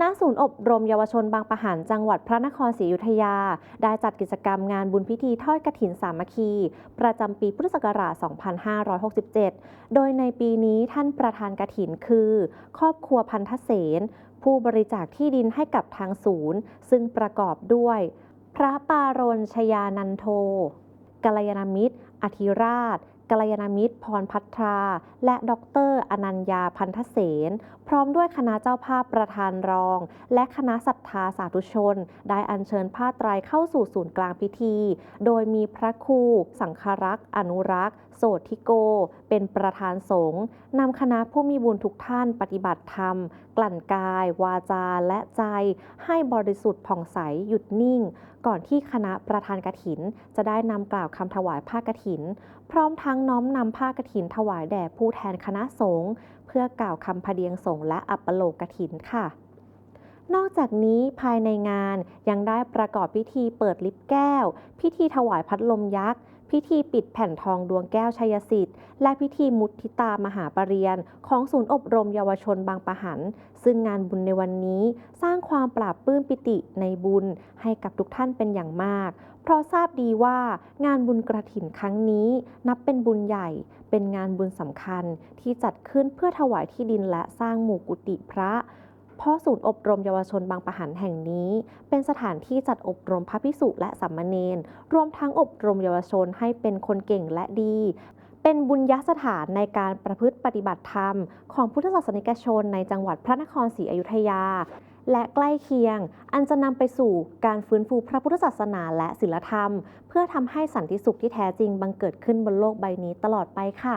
ณศูนย์อบรมเยาวชนบางปะหันจังหวัดพระนครศรีอยุธยา ได้จัดกิจกรรมงานบุญพิธีทอดกฐินสามัคคี ประจำปีพุทธศักราช 2567 โดยในปีนี้ท่านประธานกฐินคือ ครอบครัวพันธเสนผู้บริจาคที่ดินให้กับทางศูนย์ ซึ่งประกอบด้วย พระปารนชยานันโทกัลยาณมิตรอธิราช กัลยาณมิตร พรพัทรา และดอกเตอรอนัญญาพันธเสนพร้อมด้วยคณะเจ้าภาพประธานรอง และคณะศรัทธาสาธุชน ได้อัญเชิญผ้าไตรเข้าสู่ศูนย์กลางพิธี โดยมีพระครู สังฆรักษ์ อนุรักษ์ โสธิโก เป็นประธานสงฆ์นำคณะผู้มีบุญทุกท่านปฏิบัติธรรม กลั่นกาย วาจาและใจ ให้บริสุทธิ์ผ่องใสหยุดนิ่ง ก่อนที่คณะประธานกฐิน จะได้นำกล่าวคำถวายผ้ากฐิน พร้อมทั้งน้อมนำผ้ากฐินถวายแด่ผู้แทนคณะสงฆ์เพื่อกล่าวคำพเดียงสงฆ์และอัปโลกกฐินค่ะ นอกจากนี้ภายในงานยังได้ประกอบพิธีเปิดลิฟต์แก้ว พิธีถวายพัดลมยักษ์ พิธีปิดแผ่นทองดวงแก้วชัยสิทธิ์ และพิธีมุทิตามหาปรริญญาของศูนย์อบรมเยาวชนบางปะหัน ซึ่งงานบุญในวันนี้สร้างความปราบปลื้มปิติในบุญให้กับทุกท่านเป็นอย่างมาก เพราะทราบดีว่างานบุญกระถินครั้งนี้ นับเป็นบุญใหญ่ เป็นงานบุญสำคัญที่จัดขึ้นเพื่อถวายที่ดินและสร้างหมู่กุฏิพระ เพราะศูนย์อบรมเยาวชนบางปะหันแห่งนี้ เป็นสถานที่จัดอบรมพระภิกษุและสามมาเณรรวมทั้งอบรมเยาวชนให้เป็นคนเก่งและดี เป็นบุญยสถานในการประพฤติปฏิบัติธรรม ของพุทธศาสนิกชนในจังหวัดพระนครศรีอยุธยา และใกล้เคียง อันจะนำไปสู่การฟื้นฟูพระพุทธศาสนาและศีลธรรม เพื่อทำให้สันติสุขที่แท้จริงบังเกิดขึ้นบนโลกใบนี้ตลอดไปค่ะ